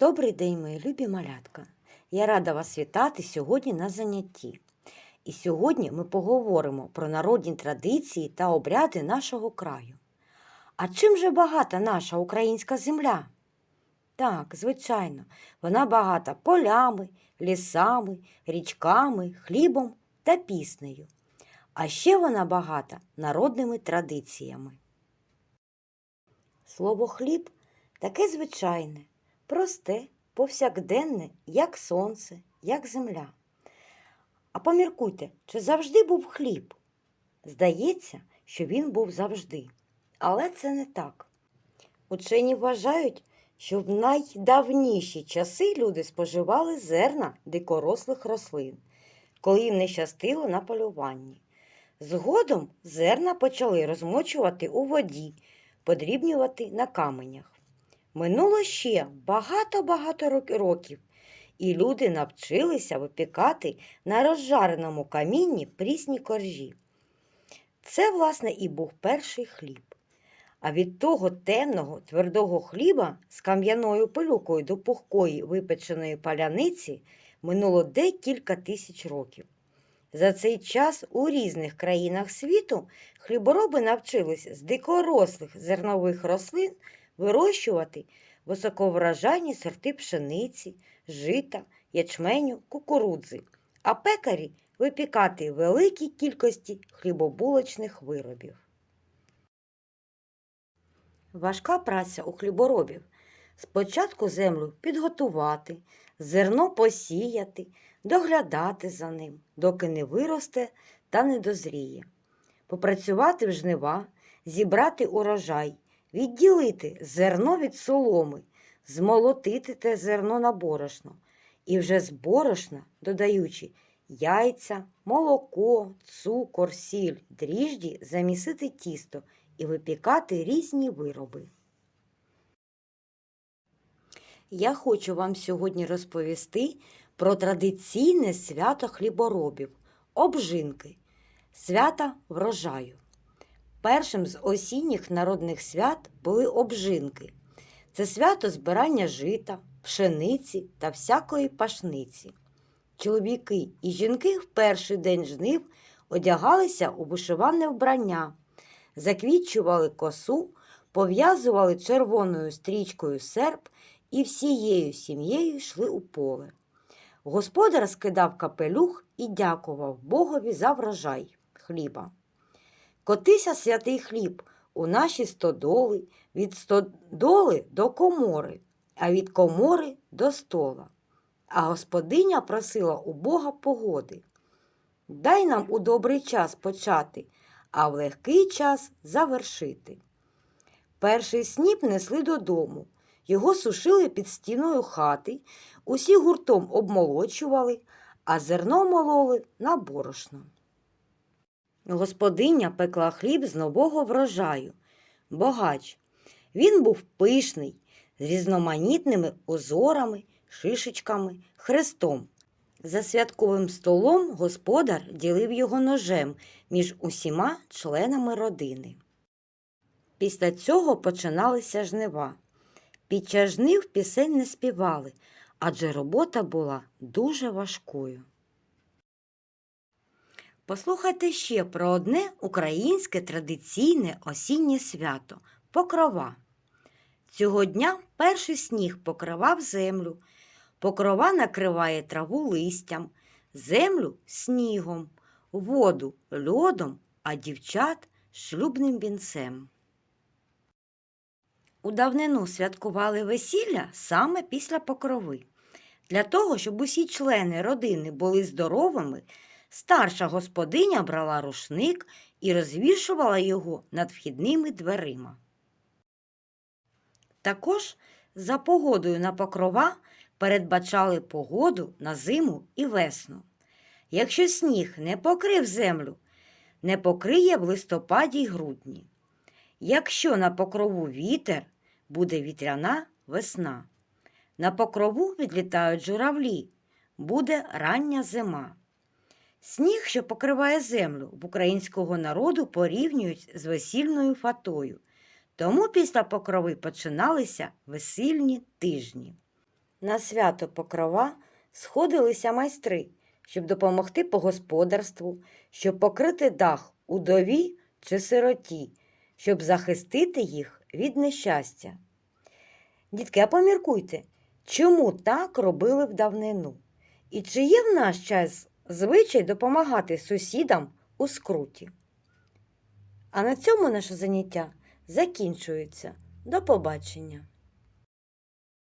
Добрий день, мої любі малятка. Я рада вас вітати сьогодні на занятті. І сьогодні ми поговоримо про народні традиції та обряди нашого краю. А чим же багата наша українська земля? Так, звичайно, вона багата полями, лісами, річками, хлібом та піснею. А ще вона багата народними традиціями. Слово хліб таке звичайне, просте, повсякденне, як сонце, як земля. А поміркуйте, чи завжди був хліб? Здається, що він був завжди. Але це не так. Учені вважають, що в найдавніші часи люди споживали зерна дикорослих рослин, коли їм не щастило на полюванні. Згодом зерна почали розмочувати у воді, подрібнювати на каменях. Минуло ще багато-багато років, і люди навчилися випікати на розжареному камінні прісні коржі. Це, власне, і був перший хліб. А від того темного твердого хліба з кам'яною пилюкою до пухкої випеченої паляниці минуло декілька тисяч років. За цей час у різних країнах світу хлібороби навчились з дикорослих зернових рослин вирощувати високоврожайні сорти пшениці, жита, ячменю, кукурудзи, а пекарі випікати великі кількості хлібобулочних виробів. Важка праця у хліборобів. Спочатку землю підготувати, зерно посіяти, доглядати за ним, доки не виросте та не дозріє. Попрацювати в жнива, зібрати урожай, відділити зерно від соломи, змолотити те зерно на борошно і вже з борошна, додаючи яйця, молоко, цукор, сіль, дріжджі, замісити тісто і випікати різні вироби. Я хочу вам сьогодні розповісти про традиційне свято хліборобів обжинки, свята врожаю. Першим з осінніх народних свят були обжинки. Це свято збирання жита, пшениці та всякої пашниці. Чоловіки і жінки в перший день жнив одягалися у вишиване вбрання, заквічували косу, пов'язували червоною стрічкою серп і всією сім'єю йшли у поле. Господар скидав капелюх і дякував Богові за врожай хліба. Котися святий хліб у наші стодоли, від стодоли до комори, а від комори до стола. А господиня просила у Бога погоди. Дай нам у добрий час почати, а в легкий час завершити. Перший сніп несли додому. Його сушили під стіною хати, усі гуртом обмолочували, а зерно мололи на борошно. Господиня пекла хліб з нового врожаю, богач. Він був пишний, з різноманітними узорами, шишечками, хрестом. За святковим столом господар ділив його ножем між усіма членами родини. Після цього починалися жнива. Під час жнив пісень не співали, адже робота була дуже важкою. Послухайте ще про одне українське традиційне осіннє свято покрова. Цього дня перший сніг покривав землю, покрова накриває траву листям, землю снігом, воду льодом, а дівчат шлюбним вінцем. У давнину святкували весілля саме після покрови. Для того, щоб усі члени родини були здоровими, старша господиня брала рушник і розвішувала його над вхідними дверима. Також за погодою на покрова передбачали погоду на зиму і весну. Якщо сніг не покрив землю, не покриє в листопаді й грудні. Якщо на покрову вітер, буде вітряна весна. На покрову відлітають журавлі, буде рання зима. Сніг, що покриває землю, в українського народу порівнюють з весільною фатою. Тому після покрови починалися весільні тижні. На свято покрова сходилися майстри, щоб допомогти по господарству, щоб покрити дах удові чи сироті, щоб захистити їх від нещастя. Дітки, а поміркуйте, чому так робили в давнину? І чи є в наш час звичай допомагати сусідам у скруті? А на цьому наше заняття закінчується. До побачення!